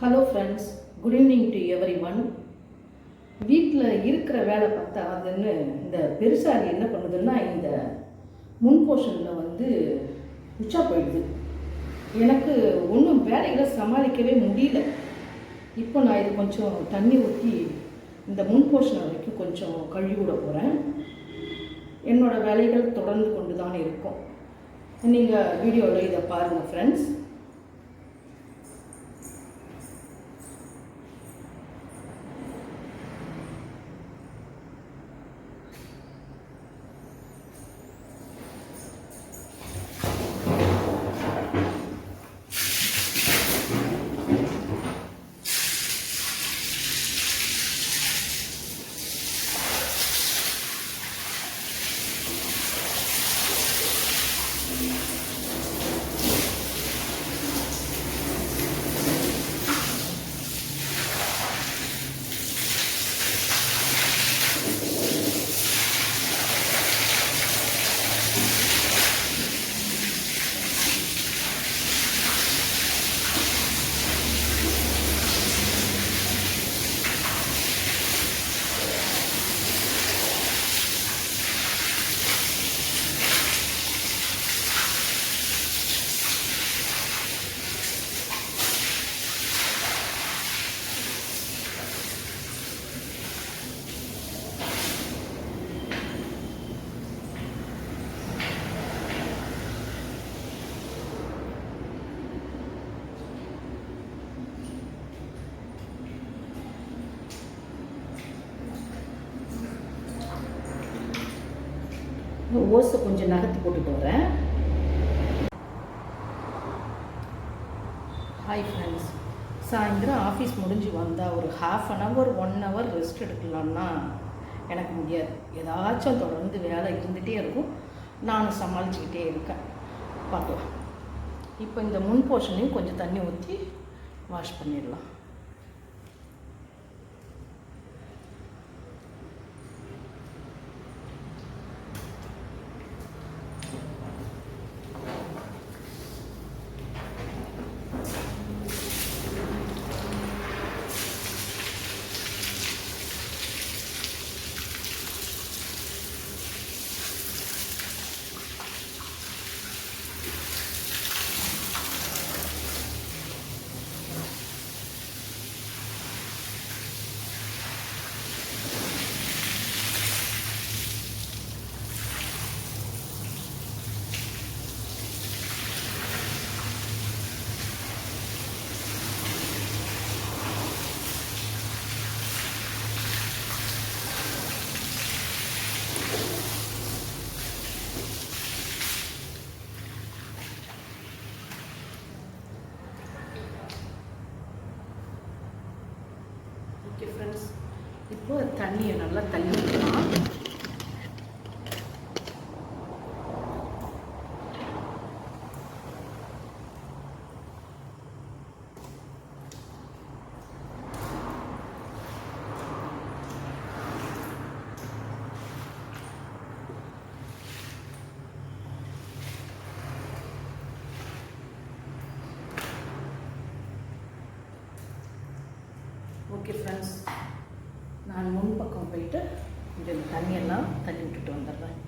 Hello friends good evening to everyone வீட்டில் இருக்கிற வேலை பார்த்தா அதுன்னு இந்த பெருசாக என்ன பண்ணுதுன்னா இந்த முன் போர்ஷனில் வந்து உச்சா போயிடுது. எனக்கு ஒன்றும் வேலைகளை சமாளிக்கவே முடியல. இப்போ நான் இது கொஞ்சம் தண்ணி ஊற்றி இந்த முன் போர்ஷன் வரைக்கும் கொஞ்சம் கழுவி விட போகிறேன் என்னோடய வேலைகள் தொடர்ந்து கொண்டு தான் இருக்கும். நீங்கள் வீடியோவில் இதை பாருங்கள் ஃப்ரெண்ட்ஸ் ஓஸை கொஞ்சம் நகர்த்தி போட்டுட்டு வரேன் ஹாய் ஃப்ரெண்ட்ஸ் சாயந்தரம் ஆஃபீஸ் முடிஞ்சு வந்தால் ஒரு half an hour one hour rest எடுக்கலாம்னா எனக்கு முடியாது. ஏதாச்சும் தொடர்ந்து வேலை இருந்துகிட்டே இருக்கும். நானும் சமாளிச்சுக்கிட்டே இருக்கேன். பார்க்கலாம். இப்போ இந்த முன் போர்ஷனையும் கொஞ்சம் தண்ணி ஊற்றி வாஷ் பண்ணிடலாம். ஓகே ஃப்ரெண்ட்ஸ் இப்போ தண்ணியை நல்லா தள்ளி ஓகே ஃப்ரெண்ட்ஸ் நான் முன்பக்கம் போயிட்டு இந்த தண்ணியெல்லாம் தள்ளி விட்டுட்டு வந்துடுறேன்.